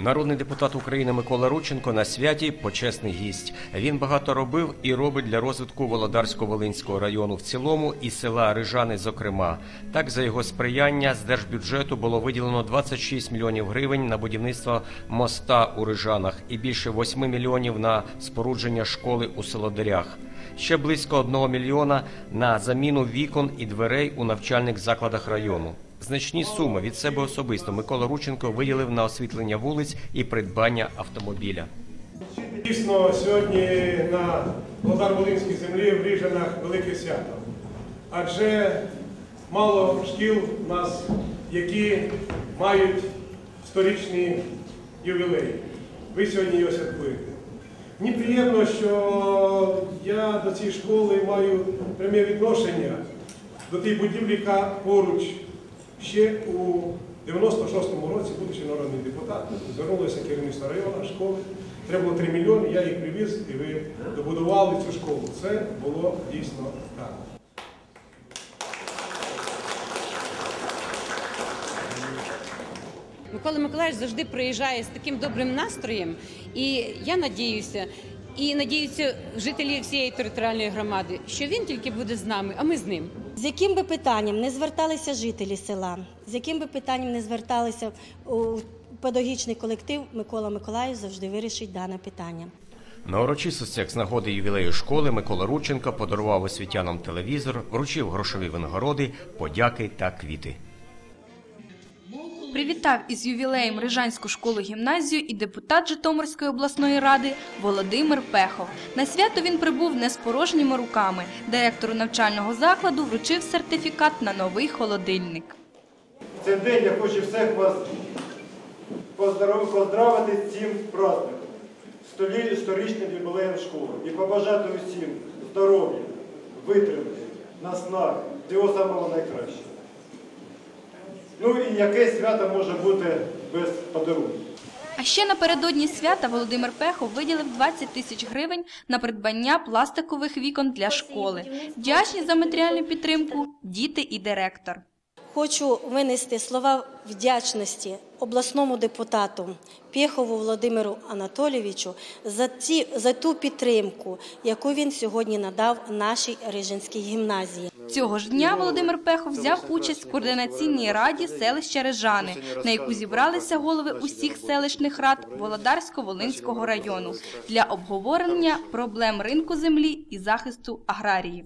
Народний депутат України Микола Рученко на святі почесний гість. Він багато робив і робить для розвитку Володарсько-Волинського району в цілому і села Рижани, зокрема. Так, за його сприяння з держбюджету було виділено 26 мільйонів гривень на будівництво моста у Рижанах і більше 8 мільйонів на спорудження школи у Солодарях. Ще близько 1 мільйона на заміну вікон і дверей у навчальних закладах району. Значні суми від себе особисто Микола Рученко виділив на освітлення вулиць і придбання автомобіля. Дійсно, сьогодні на Володар-Волинській землі в Ріжанах велике свято. Адже мало шкіл у нас, які мають сторічний ювілей. Ви сьогодні його святкуєте. Мені приємно, що я до цієї школи маю пряме відношення до тієї будівлі, яка поруч ще у 96-му році, будучи народним депутатом, звернулося керівництво району, школи. Треба було 3 мільйони, я їх привіз і ви добудували цю школу. Це було дійсно так. Микола Миколаївич завжди приїжджає з таким добрим настроєм, і я надіюся, і надіються жителі всієї територіальної громади, що він тільки буде з нами, а ми з ним. З яким би питанням не зверталися жителі села, з яким би питанням не зверталися у педагогічний колектив, Микола Миколаївич завжди вирішить дане питання. На урочистостях з нагоди ювілею школи Микола Рученко подарував освітянам телевізор, вручив грошові винагороди, подяки та квіти. Привітав із ювілеєм Рижанську школу гімназію і депутат Житомирської обласної ради Володимир Пехов. На свято він прибув не з порожніми руками. Директору навчального закладу вручив сертифікат на новий холодильник. В цей день я хочу всіх вас поздравити з цим праздником, сторічним юбілеєм школи і побажати усім здоров'я, витримки, наснаги, всього самого найкращого. Ну і яке свято може бути без подарунків? А ще напередодні свята Володимир Пехов виділив 20 тисяч гривень на придбання пластикових вікон для школи. Вдячні за матеріальну підтримку діти і директор. Хочу винести слова вдячності обласному депутату Пєхову Володимиру Анатолійовичу за, ці, за ту підтримку, яку він сьогодні надав нашій Рижинській гімназії. Цього ж дня Володимир Пехов взяв участь в координаційній раді селища Режани, на яку зібралися голови усіх селищних рад Володарсько-Волинського району для обговорення проблем ринку землі і захисту аграріїв.